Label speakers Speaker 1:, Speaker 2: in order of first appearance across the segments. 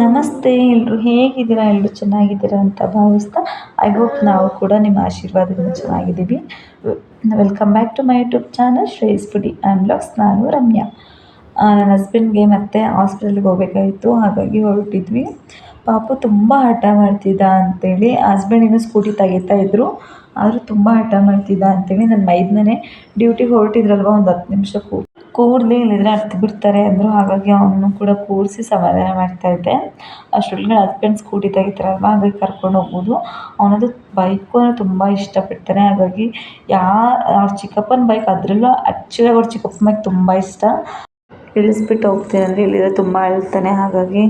Speaker 1: ನಮಸ್ತೆ ಎಲ್ಲರೂ ಹೇಗಿದ್ದೀರಾ? ಎಲ್ಲರೂ ಚೆನ್ನಾಗಿದ್ದೀರಾ ಅಂತ ಭಾವಿಸ್ತಾ ಐ ಹೋಪ್ ನಾವು ಕೂಡ ನಿಮ್ಮ ಆಶೀರ್ವಾದದಿಂದ ಚೆನ್ನಾಗಿದ್ದೀವಿ. Welcome back to my YouTube channel Shreyas I am blogs ನಾನು ರಮ್ಯಾ. ನನ್ನ ಹಸ್ಬೆಂಡ್ಗೆ ಮತ್ತೆ ಹಾಸ್ಪಿಟಲ್ಗೆ ಹೋಗಬೇಕಾಗಿತ್ತು, ಹಾಗಾಗಿ ಹೊರಟಿದ್ವಿ. ಪಾಪು ತುಂಬ ಹಠ ಮಾಡ್ತಿದ್ದ ಅಂತೇಳಿ ಹಸ್ಬೆಂಡ್ ಇನ್ನೂ ಸ್ಕೂಟಿ ತೆಗಿತಾ ಇದ್ರು. ಆದರೂ ತುಂಬ ಹಠ ಮಾಡ್ತಿದ್ದ ಅಂತೇಳಿ ನನ್ನ ಮೈದನೇ ಡ್ಯೂಟಿಗೆ ಹೊರಟಿದ್ರಲ್ವ, ಒಂದು ಹತ್ತು ನಿಮಿಷ ಕೂ ಇಲ್ಲದಿದ್ರೆ ಹತ್ತು ಬಿಡ್ತಾರೆ ಅಂದರು. ಹಾಗಾಗಿ ಅವನು ಕೂಡ ಕೂರಿಸಿ ಸಮಾಧಾನ ಮಾಡ್ತಾಯಿದ್ದೆ ಅಷ್ಟರೊಳಗೆ ಹಸ್ಬೆಂಡ್ ಸ್ಕೂಟಿ ತೆಗಿತಾರಲ್ವ, ಹಾಗಾಗಿ ಕರ್ಕೊಂಡು ಹೋಗ್ಬೋದು. ಅವನದು ಬೈಕು ಅಂದರೆ ತುಂಬ ಇಷ್ಟಪಡ್ತಾನೆ. ಹಾಗಾಗಿ ಯಾ, ಅವ್ರ ಚಿಕ್ಕಪ್ಪನ ಬೈಕ್ ಅದರಲ್ಲೂ ಆ್ಯಕ್ಚುಲಾಗಿ ಅವ್ರ ಚಿಕ್ಕಪ್ಪನ ಬೈಕ್ ತುಂಬ ಇಷ್ಟ. ಇಳಿಸ್ಬಿಟ್ಟು ಹೋಗ್ತೀನಿ ಅಂದರೆ ಇಲ್ಲಿದ್ರೆ ತುಂಬ ಅಳ್ತಾನೆ. ಹಾಗಾಗಿ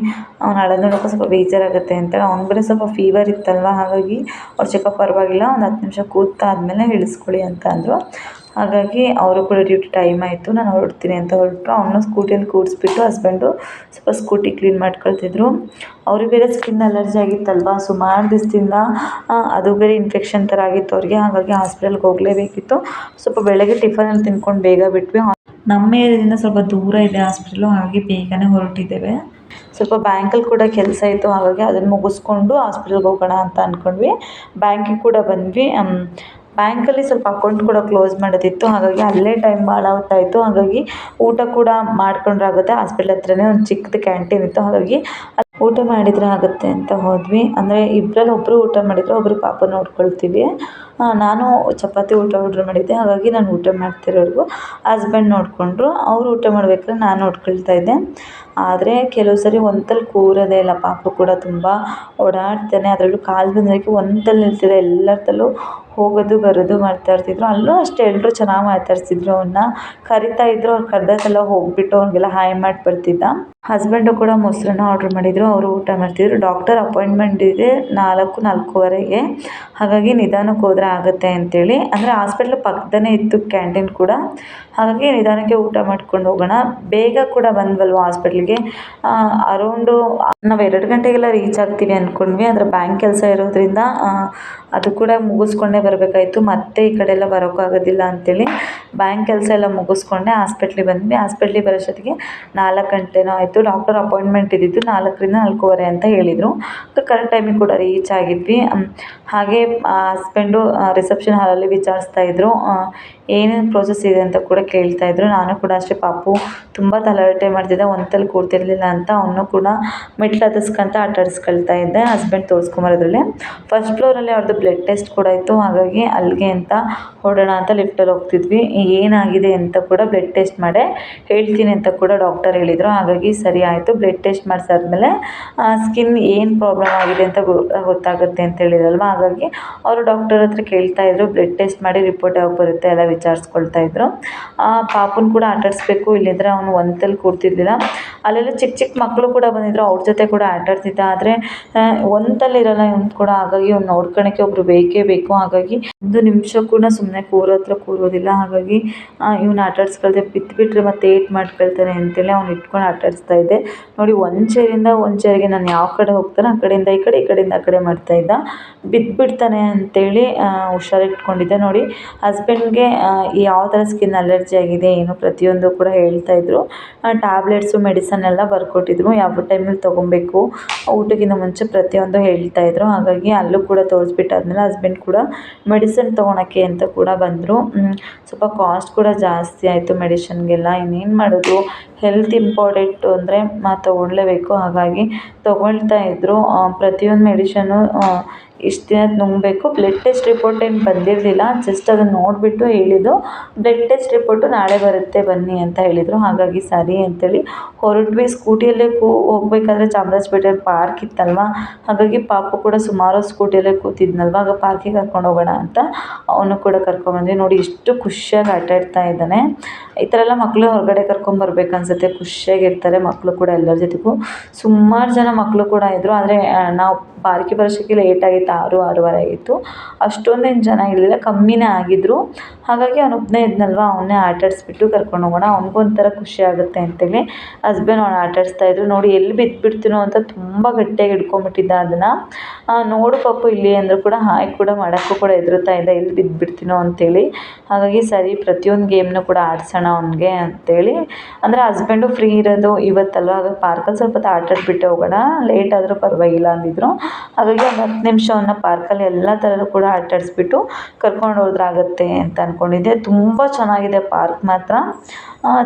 Speaker 1: ಅವ್ನು ಅಳೋದು ನೋಡೋಕೆ ಸ್ವಲ್ಪ ಬೇಜಾರಾಗುತ್ತೆ ಅಂತ. ಅವ್ನು ಬೇರೆ ಸ್ವಲ್ಪ ಫೀವರ್ ಇತ್ತಲ್ವ ಹಾಗಾಗಿ ಅವ್ರ ಚಿಕ್ಕಪ್ಪ ಪರವಾಗಿಲ್ಲ. ಒಂದು ಹತ್ತು ನಿಮಿಷ ಕೂತಾದ್ಮೇಲೆ ಇಳಿಸ್ಕೊಳ್ಳಿ ಅಂತ ಅಂದರು. ಹಾಗಾಗಿ ಅವರು ಕೂಡ ಡ್ಯೂಟಿ ಟೈಮ್ ಆಯಿತು, ನಾನು ಹೊರಡ್ತೀನಿ ಅಂತ ಹೊರಟು ಅವನು ಸ್ಕೂಟಿಯಲ್ಲಿ ಕೂರಿಸ್ಬಿಟ್ಟು ಹಸ್ಬೆಂಡು ಸ್ವಲ್ಪ ಸ್ಕೂಟಿ ಕ್ಲೀನ್ ಮಾಡ್ಕೊಳ್ತಿದ್ರು. ಅವ್ರಿಗೆ ಬೇರೆ ಸ್ಕಿನ್ ಅಲರ್ಜಿ ಆಗಿತ್ತಲ್ವ ಸುಮಾರು ದಿವಸದಿಂದ ಅದು ಬೇರೆ ಇನ್ಫೆಕ್ಷನ್ ಥರ ಆಗಿತ್ತು ಅವ್ರಿಗೆ. ಹಾಗಾಗಿ ಹಾಸ್ಪಿಟಲ್ಗೆ ಹೋಗಲೇಬೇಕಿತ್ತು. ಸ್ವಲ್ಪ ಬೆಳಗ್ಗೆ ಟಿಫನಲ್ಲಿ ತಿನ್ಕೊಂಡು ಬೇಗ ಬಿಟ್ವಿ. ನಮ್ಮ ಏರಿಯಾದಿಂದ ಸ್ವಲ್ಪ ದೂರ ಇದೆ ಹಾಸ್ಪಿಟಲು ಹಾಗೆ ಬೇಗನೆ ಹೊರಟಿದ್ದೇವೆ. ಸ್ವಲ್ಪ ಬ್ಯಾಂಕಲ್ಲಿ ಕೂಡ ಕೆಲಸ ಇತ್ತು, ಹಾಗಾಗಿ ಅದನ್ನು ಮುಗಿಸ್ಕೊಂಡು ಹಾಸ್ಪಿಟಲ್ಗೆ ಹೋಗೋಣ ಅಂತ ಅಂದ್ಕೊಂಡ್ವಿ ಬ್ಯಾಂಕಿಗೆ ಕೂಡ ಬಂದ್ವಿ. ಬ್ಯಾಂಕಲ್ಲಿ ಸ್ವಲ್ಪ ಅಕೌಂಟ್ ಕೂಡ ಕ್ಲೋಸ್ ಮಾಡೋದಿತ್ತು, ಹಾಗಾಗಿ ಅಲ್ಲೇ ಟೈಮ್ ಭಾಳ ಹೊತ್ತಾಯಿತು ಹಾಗಾಗಿ ಊಟ ಕೂಡ ಮಾಡ್ಕೊಂಡ್ರೆ ಆಗುತ್ತೆ ಹಾಸ್ಪಿಟ್ಲ್ ಹತ್ರನೇ ಒಂದು ಚಿಕ್ಕದು ಕ್ಯಾಂಟೀನ್ ಇತ್ತು. ಹಾಗಾಗಿ ಊಟ ಮಾಡಿದರೆ ಆಗುತ್ತೆ ಅಂತ ಹೋದ್ವಿ. ಅಂದರೆ ಇಬ್ಬರಲ್ಲಿ ಒಬ್ಬರು ಊಟ ಮಾಡಿದರೆ ಒಬ್ಬರು ಪಾಪ ನೋಡ್ಕೊಳ್ತೀವಿ. ನಾನು ಚಪಾತಿ ಊಟ ಆರ್ಡ್ರ್ ಮಾಡಿದ್ದೆ. ಹಾಗಾಗಿ ನಾನು ಊಟ ಮಾಡ್ತಿರೋವರೆಗೂ ಹಸ್ಬೆಂಡ್ ನೋಡಿಕೊಂಡ್ರು. ಅವ್ರು ಊಟ ಮಾಡ್ಬೇಕಾದ್ರೆ ನಾನು ನೋಡ್ಕೊಳ್ತಾ ಇದ್ದೆ. ಆದರೆ ಕೆಲವು ಸರಿ ಒಂತಲ್ಲಿ ಕೂರೋದೇ ಇಲ್ಲ, ಪಾಪು ಕೂಡ ತುಂಬ ಓಡಾಡ್ತಾನೆ. ಅದರಲ್ಲೂ ಕಾಲು ಬಂದಿರೋಕ್ಕೆ ಒಂತಲ್ಲಿ ನಿಲ್ತಿಲ್ಲ ಎಲ್ಲರತಲ್ಲೂ ಹೋಗೋದು, ಬರೋದು ಮಾಡ್ತಾ ಇರ್ತಿದ್ರು. ಅಲ್ಲೂ ಅಷ್ಟೇ ಎಲ್ಲರೂ ಚೆನ್ನಾಗಿ ಮಾತಾಡ್ಸಿದ್ರು ಅವನ್ನ ಕರಿತಾ ಇದ್ರು, ಅವ್ರು ಕರೆದಕ್ಕೆಲ್ಲ ಹೋಗಿಬಿಟ್ಟು ಅವ್ನಿಗೆಲ್ಲ ಹಾಯ್ ಮಾಡಿ ಬರ್ತಿದ್ದ ಹಸ್ಬೆಂಡು ಕೂಡ ಮೊಸರನ್ನ ಆರ್ಡ್ರ್ ಮಾಡಿದ್ರು, ಅವರು ಊಟ ಮಾಡ್ತಿದ್ರು. ಡಾಕ್ಟರ್ ಅಪಾಯಿಂಟ್ಮೆಂಟ್ ಇದೆ ನಾಲ್ಕು, ನಾಲ್ಕೂವರೆಗೆ. ಹಾಗಾಗಿ ನಿಧಾನಕ್ಕೆ ಹೋದರೆ ಆಗುತ್ತೆ ಅಂತೇಳಿ. ಅಂದರೆ ಹಾಸ್ಪಿಟ್ಲ್ ಪಕ್ಕದಲ್ಲೇ ಇತ್ತು, ಕ್ಯಾಂಟೀನ್ ಕೂಡ. ಹಾಗಾಗಿ ನಿಧಾನಕ್ಕೆ ಊಟ ಮಾಡ್ಕೊಂಡು ಹೋಗೋಣ. ಬೇಗ ಕೂಡ ಬಂದ್ವಲ್ವ ಹಾಸ್ಪಿಟ್ಲಿಗೆ? ಅರೌಂಡು ನಾವು ಎರಡು ಗಂಟೆಗೆಲ್ಲ ರೀಚ್ ಆಗ್ತೀವಿ ಅಂದ್ಕೊಂಡ್ವಿ ಆದರೆ ಬ್ಯಾಂಕ್ ಕೆಲಸ ಇರೋದ್ರಿಂದ ಅದು ಕೂಡ ಮುಗಿಸ್ಕೊಂಡೇ ಬರಬೇಕಾಯ್ತು. ಮತ್ತೆ ಈ ಕಡೆ ಎಲ್ಲ ಬರೋಕ್ಕಾಗೋದಿಲ್ಲ ಅಂತೇಳಿ ಬ್ಯಾಂಕ್ ಕೆಲಸ ಎಲ್ಲ ಮುಗಿಸ್ಕೊಂಡೆ ಹಾಸ್ಪೆಟ್ಲಿಗೆ ಬಂದ್ವಿ. ಹಾಸ್ಪಿಟ್ಲಿಗೆ ಬರೋಷ್ಟೊತ್ತಿಗೆ ನಾಲ್ಕು ಗಂಟೆನೋ ಆಯಿತು. ಡಾಕ್ಟರ್ ಅಪಾಯಿಂಟ್ಮೆಂಟ್ ಇದ್ದಿದ್ದು ನಾಲ್ಕರಿಂದ ನಾಲ್ಕೂವರೆ ಅಂತ ಹೇಳಿದರು. ಕರೆಕ್ಟ್ ಟೈಮಿಗೆ ಕೂಡ ರೀಚ್ ಆಗಿದ್ವಿ. ಹಾಗೆ ಹಸ್ಬೆಂಡು ರಿಸೆಪ್ಷನ್ ಹಾಲಲ್ಲಿ ವಿಚಾರಿಸ್ತಾ ಇದ್ದರು ಏನೇನು ಪ್ರೋಸೆಸ್ ಇದೆ ಅಂತ ಕೂಡ ಕೇಳ್ತಾ ಇದ್ದರು ನಾನು ಕೂಡ ಅಷ್ಟೇ ಪಾಪು. ತುಂಬ ತಲೆಹರಟೆ ಮಾಡ್ತಿದ್ದೆ. ಒಂತಲ್ಲಿ ಕೂರ್ತಿರಲಿಲ್ಲ ಅಂತ ಅವನು ಕೂಡ ಮೆಟ್ಲು ಹತ್ತಿಸ್ಕೊಂತ ಆಟಾಡಿಸ್ಕೊಳ್ತಾ ಇದ್ದೆ. ಹಸ್ಬೆಂಡ್ ತೋರಿಸ್ಕೊಂಬರೋದ್ರಲ್ಲೇ. ಫಸ್ಟ್ ಫ್ಲೋರಲ್ಲಿ ಅವ್ರದ್ದು ಬ್ಲಡ್ ಟೆಸ್ಟ್ ಕೂಡ ಇತ್ತು. ಹಾಗಾಗಿ ಅಲ್ಲಿಗೆ ಅಂತ ಹೊರಡೋಣ ಅಂತ ಲಿಫ್ಟಲ್ಲಿ ಹೋಗ್ತಿದ್ವಿ. ಏನಾಗಿದೆ ಅಂತ ಕೂಡ ಬ್ಲಡ್ ಟೆಸ್ಟ್ ಮಾಡೇ ಹೇಳ್ತೀನಿ ಅಂತ ಕೂಡ ಡಾಕ್ಟರ್ ಹೇಳಿದರು. ಹಾಗಾಗಿ ಸರಿ ಆಯಿತು ಬ್ಲಡ್ ಟೆಸ್ಟ್ ಮಾಡಿಸಾದ್ಮೇಲೆ ಸ್ಕಿನ್ ಏನು ಪ್ರಾಬ್ಲಮ್ ಆಗಿದೆ ಅಂತ ಗೊತ್ತಾಗುತ್ತೆ ಅಂತ ಹೇಳಿದ್ರಲ್ವ? ಹಾಗಾಗಿ ಅವರು ಡಾಕ್ಟರ್ ಹತ್ರ ಕೇಳ್ತಾ ಇದ್ರು. ಬ್ಲಡ್ ಟೆಸ್ಟ್ ಮಾಡಿ ರಿಪೋರ್ಟ್ ಯಾವಾಗ ಬರುತ್ತೆ ಎಲ್ಲ ವಿಚಾರಿಸ್ಕೊಳ್ತಾ ಇದ್ರು. ಪಾಪುನ ಕೂಡ ಆಟಾಡಿಸ್ಬೇಕು. ಇಲ್ಲಿದ್ರೆ ಅವನು ಒಂದಲ್ಲಿ ಕೂರ್ತಿದ್ದಿಲ್ಲ ಅಲ್ಲೆಲ್ಲ ಚಿಕ್ಕ ಚಿಕ್ಕ ಮಕ್ಕಳು ಕೂಡ ಬಂದಿದ್ರು. ಅವ್ರ ಜೊತೆ ಕೂಡ ಆಟಾಡ್ತಿದ್ದ. ಆದರೆ ಆದರೆ ಒಂತಲ್ಲಿರಲ್ಲ ಇವ್ನು ಕೂಡ. ಹಾಗಾಗಿ ಅವ್ನು ನೋಡ್ಕೊಳಕ್ಕೆ ಒಬ್ಬರು ಬೇಕೇ ಬೇಕು. ಹಾಗಾಗಿ ಒಂದು ನಿಮಿಷ ಕೂಡ ಸುಮ್ಮನೆ ಕೂರೋ ಹತ್ರ ಕೂರೋದಿಲ್ಲ. ಹಾಗಾಗಿ ಇವ್ನ ಆಟ ಬಿತ್ಬಿಟ್ರೆ ಮತ್ತೆ ಏಟ್ ಮಾಡ್ಕೊಳ್ತಾನೆ ಅಂತೇಳಿ ಅವ್ನು ಇಟ್ಕೊಂಡು ಆಟಾಡಿಸ್ತಾ ಇದ್ದೆ. ನೋಡಿ, ಒಂದು ಚೇರಿಂದ ಒಂದು ಚೇರಿಗೆ ನಾನು ಯಾವ ಕಡೆ ಹೋಗ್ತಾನೆ ಆ ಕಡೆಯಿಂದ, ಈ ಕಡೆ, ಈ ಕಡೆಯಿಂದ ಆ ಕಡೆ ಮಾಡ್ತಾ ಇದ್ದ. ಬಿದ್ದುಬಿಡ್ತಾನೆ ಅಂತೇಳಿ ಹುಷಾರಿಟ್ಕೊಂಡಿದ್ದೆ. ನೋಡಿ, ಹಸ್ಬೆಂಡ್ಗೆ ಯಾವ ಥರ ಸ್ಕಿನ್ ಅಲರ್ಜಿ ಆಗಿದೆ ಏನು ಪ್ರತಿಯೊಂದು ಕೂಡ ಹೇಳ್ತಾ ಇದ್ರು. ಟ್ಯಾಬ್ಲೆಟ್ಸು, ಮೆಡಿಸನ್ ಎಲ್ಲ ಬರ್ಕೊಟ್ಟಿದ್ರು. ಯಾವ ಟೈಮಲ್ಲಿ ತೊಗೊಬೇಕು ಊಟಕ್ಕಿಂತ ಮುಂಚೆ ಪ್ರತಿಯೊಂದು ಹೇಳ್ತಾ ಇದ್ರು. ಹಾಗಾಗಿ ಅಲ್ಲೂ ಕೂಡ ತೋರಿಸ್ಬಿಟ್ಟು ಆದಮೇಲೆ ಹಸ್ಬೆಂಡ್ ಕೂಡ ಮೆಡಿಸನ್ ತೊಗೊಳಕ್ಕೆ ಅಂತ ಕೂಡ ಬಂದರು. ಸ್ವಲ್ಪ ಕಾಸ್ಟ್ ಕೂಡ ಜಾಸ್ತಿ ಆಯಿತು ಮೆಡಿಷನ್ಗೆಲ್ಲ ಇನ್ನೇನು ಮಾಡೋದು? ಹೆಲ್ತ್ ಇಂಪಾರ್ಟೆಂಟು ಅಂದರೆ ಮಾ ತಗೊಳ್ಳೇಬೇಕು ಹಾಗಾಗಿ ತಗೊಳ್ತಾ ಇದ್ದರು ಪ್ರತಿಯೊಂದು ಮೆಡಿಷನು ಇಷ್ಟು ದಿನ ನುಂಗಬೇಕು. ಬ್ಲಡ್ ಟೆಸ್ಟ್ ರಿಪೋರ್ಟ್ ಏನು ಬಂದಿರಲಿಲ್ಲ. ಜಸ್ಟ್ ಅದನ್ನು ನೋಡಿಬಿಟ್ಟು ಹೇಳಿದ್ದು ಬ್ಲಡ್ ಟೆಸ್ಟ್ ರಿಪೋರ್ಟು ನಾಳೆ ಬರುತ್ತೆ ಬನ್ನಿ ಅಂತ ಹೇಳಿದರು. ಹಾಗಾಗಿ ಸರಿ ಅಂತೇಳಿ ಹೊರಟ್ವಿ. ಸ್ಕೂಟಿಯಲ್ಲೇ ಕೂ, ಹೋಗ್ಬೇಕಾದ್ರೆ ಚಾಮರಾಜಪೇಟೆ ಪಾರ್ಕ್ ಇತ್ತಲ್ವ? ಹಾಗಾಗಿ ಪಾಪ ಕೂಡ ಸುಮಾರು ಸ್ಕೂಟಿಯಲ್ಲೇ ಕೂತಿದ್ನಲ್ವ? ಆಗ ಪಾರ್ಕಿಗೆ ಕರ್ಕೊಂಡು ಹೋಗೋಣ ಅಂತ ಅವನು ಕೂಡ ಕರ್ಕೊಂಬಂದ್ವಿ ನೋಡಿ ಎಷ್ಟು ಖುಷಿಯಾಗಿ ಆಟಾಡ್ತಾ ಇದ್ದಾನೆ. ಈ ಥರ ಎಲ್ಲ ಮಕ್ಕಳು ಹೊರಗಡೆ ಕರ್ಕೊಂಬರ್ಬೇಕು ಅನಿಸುತ್ತೆ ಖುಷಿಯಾಗಿರ್ತಾರೆ ಮಕ್ಕಳು ಕೂಡ ಎಲ್ಲರ ಜೊತೆಗೂ. ಸುಮಾರು ಜನ ಮಕ್ಕಳು ಕೂಡ ಇದ್ದರು ಆದರೆ ನಾವು ಪಾರ್ಕಿಗೆ ಬರೋಷ್ಟಕ್ಕೆ ಲೇಟ್ ಆಗಿತ್ತು, ಆರು, ಆರೂವರೆ ಆಗಿತ್ತು. ಅಷ್ಟೊಂದೇನು ಜನ ಇರಲಿಲ್ಲ, ಕಮ್ಮಿನೇ ಆಗಿದ್ದರು ಹಾಗಾಗಿ ಅವ್ನು ಒಬ್ಬನೇ ಇದ್ನಲ್ವ, ಅವನ್ನೇ ಆಟಾಡಿಸ್ಬಿಟ್ಟು ಕರ್ಕೊಂಡು ಹೋಗೋಣ, ಅವ್ನಿಗೂ ಒಂಥರ ಖುಷಿ ಆಗುತ್ತೆ ಅಂತೇಳಿ ಹಸ್ಬೆಂಡ್ ಅವ್ನು ಆಟಾಡಿಸ್ತಾ ಇದ್ರು. ನೋಡಿ, ಎಲ್ಲಿ ಬಿದ್ದುಬಿಡ್ತೀನೋ ಅಂತ ತುಂಬ ಗಟ್ಟಿಯಾಗಿ ಇಟ್ಕೊಂಬಿಟ್ಟಿದ್ದ ಅದನ್ನು. ನೋಡು ಪಾಪು, ಇಲ್ಲಿ ಅಂದರೂ ಕೂಡ ಹಾಯ್ ಕೂಡ ಮಾಡೋಕ್ಕೂ ಕೂಡ ಹೆದರುತ್ತಾ ಇದ್ದ, ಎಲ್ಲಿ ಬಿದ್ದುಬಿಡ್ತೀನೋ ಅಂತೇಳಿ. ಹಾಗಾಗಿ ಸರಿ, ಪ್ರತಿಯೊಂದು ಗೇಮ್ನು ಕೂಡ ಆಡಿಸೋಣ ಅವ್ನಿಗೆ ಅಂತೇಳಿ. ಅಂದರೆ ಹಸ್ಬೆಂಡು ಫ್ರೀ ಇರೋದು ಇವತ್ತಲ್ವ, ಹಾಗಾಗಿ ಪಾರ್ಕಲ್ಲಿ ಸ್ವಲ್ಪ ಹೊತ್ತು ಹೋಗೋಣ. ಲೇಟ್ ಆದರೂ ಪರವಾಗಿಲ್ಲ ಅಂದಿದ್ರು. ಹಾಗಾಗಿ ಒಂದು ಹತ್ತು ನಿಮಿಷ ಅವನ್ನ ಪಾರ್ಕಲ್ಲಿ ಎಲ್ಲ ಥರನೂ ಕೂಡ ಆಟಾಡಿಸ್ಬಿಟ್ಟು ಕರ್ಕೊಂಡು ಹೋದ್ರಾಗತ್ತೆ ಅಂತ ಅಂದ್ಕೊಂಡಿದ್ದೆ ತುಂಬ ಚೆನ್ನಾಗಿದೆ ಪಾರ್ಕ್ ಮಾತ್ರ.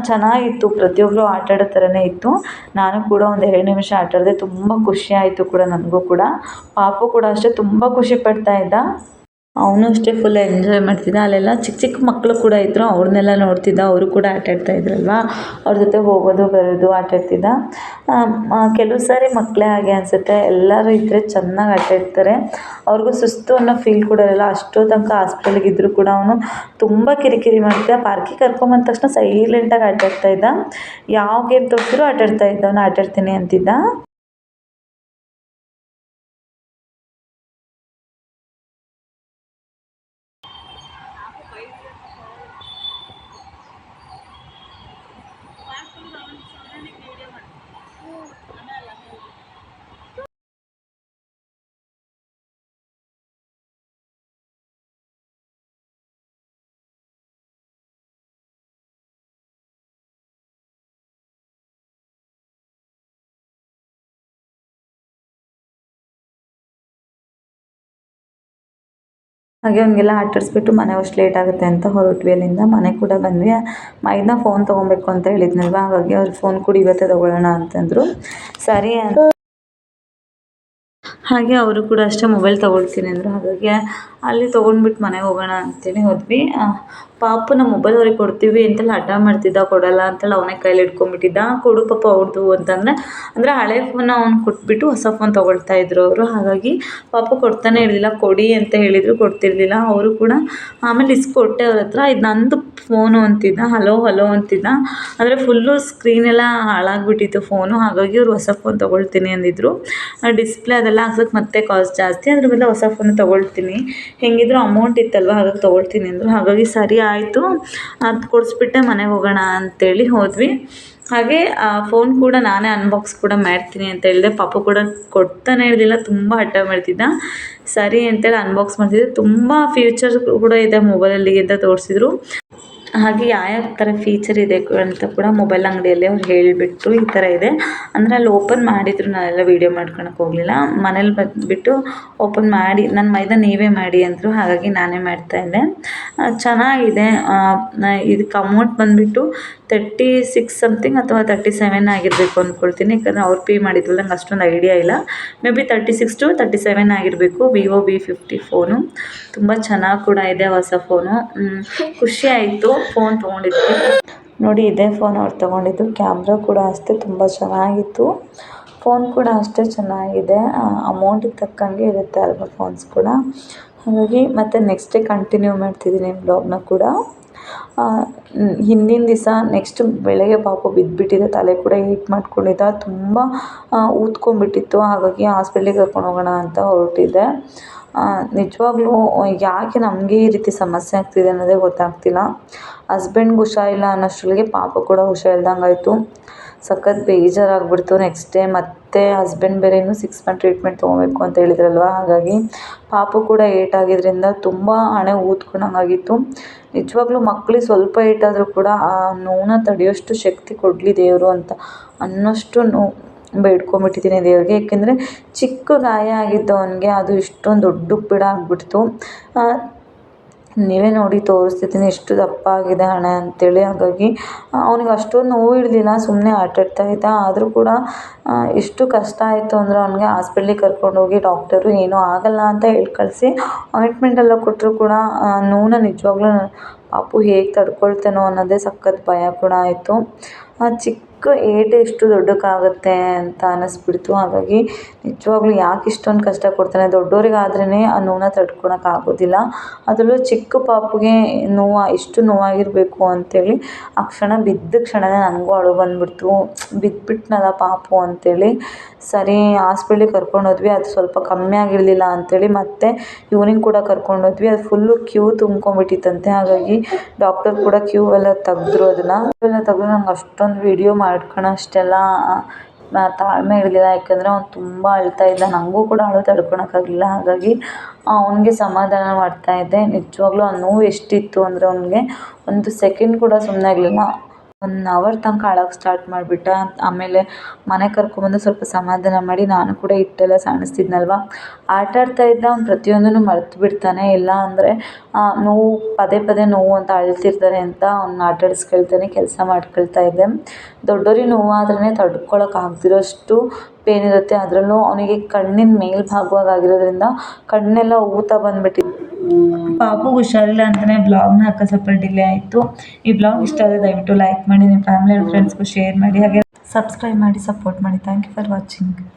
Speaker 1: ಚೆನ್ನಾಗಿತ್ತು. ಪ್ರತಿಯೊಬ್ಬರು ಆಟಾಡೋ ಥರನೇ ಇತ್ತು. ನಾನು ಕೂಡ ಒಂದು ಎರಡು ನಿಮಿಷ ಆಟಾಡಿದೆ ತುಂಬ ಖುಷಿ ಆಯಿತು ಕೂಡ ನನಗೂ ಕೂಡ. ಪಾಪು ಕೂಡ ಅಷ್ಟೇ ತುಂಬ ಖುಷಿ ಪಡ್ತಾ ಇದ್ದ. ಅವನು ಅಷ್ಟೇ ಫುಲ್ ಎಂಜಾಯ್ ಮಾಡ್ತಿದ್ದ. ಅಲ್ಲೆಲ್ಲ ಚಿಕ್ಕ ಚಿಕ್ಕ ಮಕ್ಕಳು ಕೂಡ ಇದ್ದರು ಅವ್ರನ್ನೆಲ್ಲ ನೋಡ್ತಿದ್ದ. ಅವರು ಕೂಡ ಆಟ ಆಡ್ತಾ ಇದ್ರಲ್ವ? ಅವ್ರ ಜೊತೆ ಹೋಗೋದು, ಬರೋದು, ಆಟ ಆಡ್ತಿದ್ದ. ಕೆಲವು ಸಾರಿ ಮಕ್ಕಳೇ ಹಾಗೆ ಅನಿಸುತ್ತೆ. ಎಲ್ಲರೂ ಇದ್ದರೆ ಚೆನ್ನಾಗಿ ಆಟ ಆಡ್ತಾರೆ. ಅವ್ರಿಗೂ ಸುಸ್ತು ಅನ್ನೋ ಫೀಲ್ ಕೂಡ ಇರಲ್ಲ. ಅಷ್ಟೋ ತನಕ ಹಾಸ್ಪಿಟಲ್ಗೆ ಇದ್ದರೂ ಕೂಡ ಅವನು ತುಂಬ ಕಿರಿಕಿರಿ ಮಾಡ್ತಿದ್ದ. ಪಾರ್ಕಿಗೆ ಕರ್ಕೊಂಬಂದ ತಕ್ಷಣ ಸೈಲೆಂಟಾಗಿ ಆಟ ಆಡ್ತಾ ಇದ್ದ. ಯಾವ ಗೇಮ್ ತೋರಿಸಿದ್ರು ಆಟ ಆಡ್ತಾ ಇದ್ದ. ಅವನು ಆಟ ಆಡ್ತೀನಿ ಅಂತಿದ್ದ. ಹಾಗೆ ಅವನಿಗೆಲ್ಲ ಆಟಾಡಿಸ್ಬಿಟ್ಟು ಮನೆ ಅಷ್ಟು ಲೇಟ್ ಆಗುತ್ತೆ ಅಂತ ಹೊರಟ್ವಿ ಅಲ್ಲಿಂದ. ಮನೆಗೆ ಕೂಡ ಬಂದ್ವಿ. ಮೈದ್ನ ಫೋನ್ ತೊಗೊಬೇಕು ಅಂತ ಹೇಳಿದ್ನಲ್ವಾ? ಹಾಗಾಗಿ ಅವ್ರು ಫೋನ್ ಕೂಡ ಇವತ್ತೇ ತೊಗೊಳ್ಳೋಣ ಅಂತಂದರು. ಸರಿ ಅಂತ ಹಾಗೆ ಅವರು ಕೂಡ ಅಷ್ಟೇ ಮೊಬೈಲ್ ತೊಗೊಳ್ತೀನಿ ಅಂದರು. ಹಾಗಾಗಿ ಅಲ್ಲಿ ತೊಗೊಂಡ್ಬಿಟ್ಟು ಮನೆಗೆ ಹೋಗೋಣ ಅಂತೇಳಿ ಹೋದ್ವಿ. ಪಾಪುನ ಮೊಬೈಲ್ ಅವ್ರಿಗೆ ಕೊಡ್ತೀವಿ ಅಂತೆಲ್ಲ ಹಠ ಮಾಡ್ತಿದ್ದ, ಕೊಡಲ್ಲ ಅಂತೇಳಿ ಅವನೇ ಕೈಲಿ ಹಿಡ್ಕೊಂಬಿಟ್ಟಿದ್ದ ಕೊಡು ಪಾಪ ಅವ್ರದ್ದು ಅಂತಂದರೆ, ಅಂದರೆ ಹಳೆ ಫೋನ್ನ ಅವ್ನು ಕೊಟ್ಬಿಟ್ಟು ಹೊಸ ಫೋನ್ ತೊಗೊಳ್ತಾ ಇದ್ರು ಅವರು. ಹಾಗಾಗಿ ಪಾಪ ಕೊಡ್ತಾನೆ ಇರಲಿಲ್ಲ, ಕೊಡಿ ಅಂತ ಹೇಳಿದರು, ಕೊಡ್ತಿರಲಿಲ್ಲ. ಅವರು ಕೂಡ ಆಮೇಲೆ ಇಸ್ಕೊಟ್ಟೆ ಅವ್ರ ಹತ್ರ. ಇದು ನಂದು ಫೋನು ಅಂತಿದ್ದ ಹಲೋ ಹಲೋ ಅಂತಿದ್ದ. ಅಂದರೆ ಫುಲ್ಲು ಸ್ಕ್ರೀನೆಲ್ಲ ಹಾಳಾಗಿಬಿಟ್ಟಿತ್ತು ಫೋನು ಹಾಗಾಗಿ ಅವ್ರು ಹೊಸ ಫೋನ್ ತೊಗೊಳ್ತೀನಿ ಅಂದಿದ್ರು. ಡಿಸ್ಪ್ಲೇ ಅದೆಲ್ಲ ಹಾಕ್ಸೋಕ್ಕೆ ಮತ್ತೆ ಕಾಸ್ಟ್ ಜಾಸ್ತಿ. ಅದ್ರ ಬದಲು ಹೊಸ ಫೋನ್ ತೊಗೊಳ್ತೀನಿ. ಹೆಂಗಿದ್ರು ಅಮೌಂಟ್ ಇತ್ತಲ್ವ, ಹಾಗಾಗಿ ತೊಗೊಳ್ತೀನಿ ಅಂದರು. ಹಾಗಾಗಿ ಸರಿ ಆಯಿತು. ಅದು ಕೊಡಿಸ್ಬಿಟ್ಟೆ ಮನೆಗೆ ಹೋಗೋಣ ಅಂತೇಳಿ ಹೋದ್ವಿ. ಹಾಗೆ, ಆ ಫೋನ್ ಕೂಡ ನಾನೇ ಅನ್ಬಾಕ್ಸ್ ಕೂಡ ಮಾಡ್ತೀನಿ ಅಂತ ಹೇಳಿದೆ. ಪಾಪ ಕೂಡ ಕೊಡ್ತಾನೆ ಇರಲಿಲ್ಲ, ತುಂಬ ಹಠ ಮಾಡ್ತಿದ್ದ. ಸರಿ ಅಂತೇಳಿ ಅನ್ಬಾಕ್ಸ್ ಮಾಡ್ತಿದ್ದೆ. ತುಂಬ ಫ್ಯೂಚರ್ಸ್ ಕೂಡ ಇದೆ ಮೊಬೈಲಲ್ಲಿ ಅಂತ ತೋರಿಸಿದ್ರು. ಹಾಗೆ ಯಾವ್ಯಾವ ಥರ ಫೀಚರ್ ಇದೆ ಅಂತ ಕೂಡ ಮೊಬೈಲ್ ಅಂಗಡಿಯಲ್ಲಿ ಅವ್ರು ಹೇಳಿಬಿಟ್ರು ಈ ಥರ ಇದೆ. ಅಂದರೆ ಅಲ್ಲಿ ಓಪನ್ ಮಾಡಿದರು ನಾನೆಲ್ಲ ವೀಡಿಯೋ ಮಾಡ್ಕೊಳಕ್ಕೆ ಹೋಗಲಿಲ್ಲ. ಮನೇಲಿ ಬಂದುಬಿಟ್ಟು ಓಪನ್ ಮಾಡಿ ನನ್ನ ಮೈದಾ ನೀವೇ ಮಾಡಿ ಅಂದರು, ಹಾಗಾಗಿ ನಾನೇ ಮಾಡ್ತಾಯಿದ್ದೆ ಚೆನ್ನಾಗಿದೆ. ಇದಕ್ಕೆ ಅಮೌಂಟ್ ಬಂದುಬಿಟ್ಟು ತರ್ಟಿ ಸಿಕ್ಸ್ ಸಮಥಿಂಗ್ ಅಥವಾ ತರ್ಟಿ ಸೆವೆನ್ ಆಗಿರಬೇಕು ಅಂದ್ಕೊಳ್ತೀನಿ ಯಾಕಂದರೆ ಅವ್ರು ಪೇ ಮಾಡಿದ್ವಲ್ಲ ನಂಗೆ ಅಷ್ಟೊಂದು ಐಡಿಯಾ ಇಲ್ಲ. Maybe thirty six to thirty seven ಆಗಿರಬೇಕು. ವಿವೋ ಬಿ ಫಿಫ್ಟಿ ಫೋನು ತುಂಬ ಚೆನ್ನಾಗಿ ಕೂಡ ಇದೆ ಹೊಸ ಫೋನು ಖುಷಿ ಆಯಿತು ಫೋನ್ ತೊಗೊಂಡಿದ್ವಿ ನೋಡಿ, ಇದೇ ಫೋನ್ ಅವ್ರು ತೊಗೊಂಡಿದ್ದು. ಕ್ಯಾಮ್ರಾ ಕೂಡ ಅಷ್ಟೇ ತುಂಬ ಚೆನ್ನಾಗಿತ್ತು. ಫೋನ್ ಕೂಡ ಅಷ್ಟೇ ಚೆನ್ನಾಗಿದೆ. ಅಮೌಂಟಿಗೆ ತಕ್ಕಂಗೆ ಇರುತ್ತೆ ಅಲ್ವಾ ಫೋನ್ಸ್ ಕೂಡ. ಹಾಗಾಗಿ ಮತ್ತು ನೆಕ್ಸ್ಟ್ ಡೇ ಕಂಟಿನ್ಯೂ ಮಾಡ್ತಿದ್ದೀನಿ ಬ್ಲಾಗ್ನ ಕೂಡ. ಹಿಂದಿನ ದಿವಸ ನೆಕ್ಸ್ಟ್ ಬೆಳಗ್ಗೆ ಪಾಪ ಬಿದ್ದುಬಿಟ್ಟಿದೆ ತಲೆ ಕೂಡ ಹೀಟ್ ಮಾಡ್ಕೊಂಡಿದ್ದ ತುಂಬ ಊದ್ಕೊಂಡ್ಬಿಟ್ಟಿತ್ತು, ಹಾಗಾಗಿ ಹಾಸ್ಪಿಟ್ಲಿಗೆ ಕರ್ಕೊಂಡು ಹೋಗೋಣ ಅಂತ ಹೊರಟಿದ್ದೆ ನಿಜವಾಗ್ಲೂ ಯಾಕೆ ನಮಗೆ ಈ ರೀತಿ ಸಮಸ್ಯೆ ಆಗ್ತಿದೆ ಅನ್ನೋದೇ ಗೊತ್ತಾಗ್ತಿಲ್ಲ. ಹಸ್ಬೆಂಡ್ಗೆ ಹುಷಾರಿಲ್ಲ ಅನ್ನೋಷ್ಟರಲ್ಲಿ ಪಾಪ ಕೂಡ ಹುಷಾರಿಲ್ದಂಗೆ ಆಯಿತು ಸಖತ್ ಬೇಜಾರಾಗಿಬಿಡ್ತು ನೆಕ್ಸ್ಟ್ ಡೇ ಮತ್ತೆ. ಹಸ್ಬೆಂಡ್ ಬೇರೆ ಸಿಕ್ಸ್ ಮಂತ್ ಟ್ರೀಟ್ಮೆಂಟ್ ತೊಗೊಬೇಕು ಅಂತ ಹೇಳಿದ್ರಲ್ವ? ಹಾಗಾಗಿ ಪಾಪು ಕೂಡ ಏಟಾಗಿದ್ದರಿಂದ ತುಂಬ ಹಣೆ ಊದ್ಕೊಂಡಂಗೆ ಆಗಿತ್ತು ನಿಜವಾಗ್ಲೂ ಮಕ್ಳಿಗೆ ಸ್ವಲ್ಪ ಏಟಾದರೂ ಕೂಡ ಆ ನೋವನ್ನ ತಡೆಯೋಷ್ಟು ಶಕ್ತಿ ಕೊಡಲಿ ದೇವರು ಅಂತ ಅನ್ನೋಷ್ಟು ನೋವು ಬೇಡ್ಕೊಂಬಿಟ್ಟಿದ್ದೀನಿ ದೇವ್ರಿಗೆ. ಏಕೆಂದರೆ ಚಿಕ್ಕ ಗಾಯ ಆಗಿದ್ದು ಅವನಿಗೆ ಅದು ಇಷ್ಟೊಂದು ದೊಡ್ಡ ಉಪ್ಪಿಡ ಆಗಿಬಿಡ್ತು. ನೀವೇ ನೋಡಿ ತೋರಿಸ್ತಿದ್ದೀನಿ, ಎಷ್ಟು ದಪ್ಪ ಆಗಿದೆ ಹಣೆ ಅಂತೇಳಿ. ಹಾಗಾಗಿ ಅವ್ನಿಗೆ ಅಷ್ಟೊಂದು ನೋವು ಇರಲಿಲ್ಲ ಸುಮ್ಮನೆ ಆಟಾಡ್ತಾ ಇದ್ದ ಆದರೂ ಕೂಡ ಎಷ್ಟು ಕಷ್ಟ ಆಯಿತು ಅಂದರೆ ಅವ್ನಿಗೆ ಹಾಸ್ಪಿಟ್ಲಿಗೆ ಕರ್ಕೊಂಡೋಗಿ ಡಾಕ್ಟರು ಏನೂ ಆಗಲ್ಲ ಅಂತ ಹೇಳಿ ಕಳಿಸಿ ಆಯಿಂಟ್ಮೆಂಟ್ ಎಲ್ಲ ಕೊಟ್ಟರು ಕೂಡ ನೋವನ್ನ ನಿಜವಾಗ್ಲೂ ಪಾಪು ಹೇಗೆ ತಡ್ಕೊಳ್ತಾನೋ ಅನ್ನೋದೇ ಸಖತ್ತು ಭಯ ಕೂಡ ಆಯಿತು. ಚಿಕ್ಕ ಏಟು ಎಷ್ಟು ದೊಡ್ಡಕ್ಕಾಗುತ್ತೆ ಅಂತ ಅನ್ನಿಸ್ಬಿಡ್ತು. ಹಾಗಾಗಿ ನಿಜವಾಗ್ಲೂ ಯಾಕೆ ಇಷ್ಟೊಂದು ಕಷ್ಟ ಕೊಡ್ತಾನೆ? ದೊಡ್ಡೋರಿಗಾದ್ರೇ ಆ ನೋವನ್ನ ತಡ್ಕೊಳಕ್ಕೆ ಆಗೋದಿಲ್ಲ. ಅದರಲ್ಲೂ ಚಿಕ್ಕ ಪಾಪುಗೆ ನೋವು ಎಷ್ಟು ನೋವಾಗಿರಬೇಕು ಅಂತೇಳಿ ಆ ಕ್ಷಣ ಬಿದ್ದ ಕ್ಷಣನೇ ನನಗೂ ಅಳು ಬಂದುಬಿಡ್ತು. ಬಿದ್ದುಬಿಟ್ನಲ್ಲ ಪಾಪು ಅಂತೇಳಿ. ಸರಿ, ಹಾಸ್ಪಿಟ್ಲಿಗೆ ಕರ್ಕೊಂಡು ಹೋದ್ವಿ. ಅದು ಸ್ವಲ್ಪ ಕಮ್ಮಿ ಆಗಿರಲಿಲ್ಲ ಅಂತೇಳಿ ಮತ್ತೆ ಇವ್ನಿಗೆ ಕೂಡ ಕರ್ಕೊಂಡು ಹೋದ್ವಿ. ಅದು ಫುಲ್ಲು ಕ್ಯೂ ತುಂಬ್ಕೊಂಡ್ಬಿಟ್ಟಿತ್ತಂತೆ. ಹಾಗಾಗಿ ಡಾಕ್ಟರ್ ಕೂಡ ಕ್ಯೂ ಎಲ್ಲ ತೆಗೆದ್ರು ಅದನ್ನು. ಎಲ್ಲ ತೆಗ್ದು ನಂಗೆ ಅಷ್ಟೊಂದು ವೀಡಿಯೋ ಮಾಡ್ಕೊಳೋ ಅಷ್ಟೆಲ್ಲ ತಾಳ್ಮೆ ಇರಲಿಲ್ಲ. ಯಾಕಂದರೆ ಅವ್ನು ತುಂಬ ಅಳ್ತಾ ಇದ್ದ. ನನಗೂ ಕೂಡ ಅಳು ತಡ್ಕೊಳಕ್ಕಾಗಲಿಲ್ಲ. ಹಾಗಾಗಿ ಅವ್ನಿಗೆ ಸಮಾಧಾನ ಮಾಡ್ತಾ ಇದ್ದೆ. ನಿಜವಾಗ್ಲೂ ಆ ನೋವು ಎಷ್ಟಿತ್ತು ಅಂದರೆ ಅವ್ನಿಗೆ ಒಂದು ಸೆಕೆಂಡ್ ಕೂಡ ಸುಮ್ಮನೆ ಆಗಲಿಲ್ಲ. ಒನ್ ಅವರ್ ತನಕ ಅಳೋಕೆ ಸ್ಟಾರ್ಟ್ ಮಾಡಿಬಿಟ್ಟ. ಆಮೇಲೆ ಮನೆಗೆ ಕರ್ಕೊಂಡ್ಬಂದು ಸ್ವಲ್ಪ ಸಮಾಧಾನ ಮಾಡಿ ನಾನು ಕೂಡ ಹಿಟ್ಟೆಲ್ಲ ಸಾಣಿಸ್ತಿದ್ನಲ್ವ ಆಟ ಆಡ್ತಾ ಇದ್ದ ಅವ್ನು ಪ್ರತಿಯೊಂದನ್ನು ಮರ್ತು ಬಿಡ್ತಾನೆ. ಇಲ್ಲ ಅಂದರೆ ನೋವು, ಪದೇ ಪದೇ ನೋವು ಅಂತ ಅಳ್ತಿರ್ತಾನೆ ಅಂತ ಅವ್ನ ಆಟಾಡಿಸ್ಕೊಳ್ತಾನೆ ಕೆಲಸ ಮಾಡ್ಕೊಳ್ತಾ ಇದ್ದೆ. ದೊಡ್ಡೋರಿಗೆ ನೋವಾದ್ರೇ ತಡ್ಕೊಳಕ್ಕೆ ಆಗದಿರೋಷ್ಟು ಪೇನ್ ಇರುತ್ತೆ ಅದರಲ್ಲೂ ಅವನಿಗೆ ಕಣ್ಣಿನ ಮೇಲ್ಭಾಗವಾಗಿ ಆಗಿರೋದ್ರಿಂದ ಕಣ್ಣೆಲ್ಲ ಊತ ಬಂದ್ಬಿಟ್ಟಿತ್ತು ಪಾಪುಗೆ ಹುಷಾರಿಲ್ಲ ಅಂತಲೇ ಬ್ಲಾಗ್ನ ಹಾಕೋದು ಸ್ವಲ್ಪ ಡಿಲೇ ಆಯಿತು. ಈ ಬ್ಲಾಗ್ ಇಷ್ಟ ಆದರೆ ದಯವಿಟ್ಟು ಲೈಕ್ ಮಾಡಿ, ನಿಮ್ಮ ಫ್ಯಾಮಿಲಿ ಆ್ಯಂಡ್ ಫ್ರೆಂಡ್ಸ್ಗೂ ಶೇರ್ ಮಾಡಿ. ಹಾಗೆ ಸಬ್ಸ್ಕ್ರೈಬ್ ಮಾಡಿ ಸಪೋರ್ಟ್ ಮಾಡಿ. Thank you for watching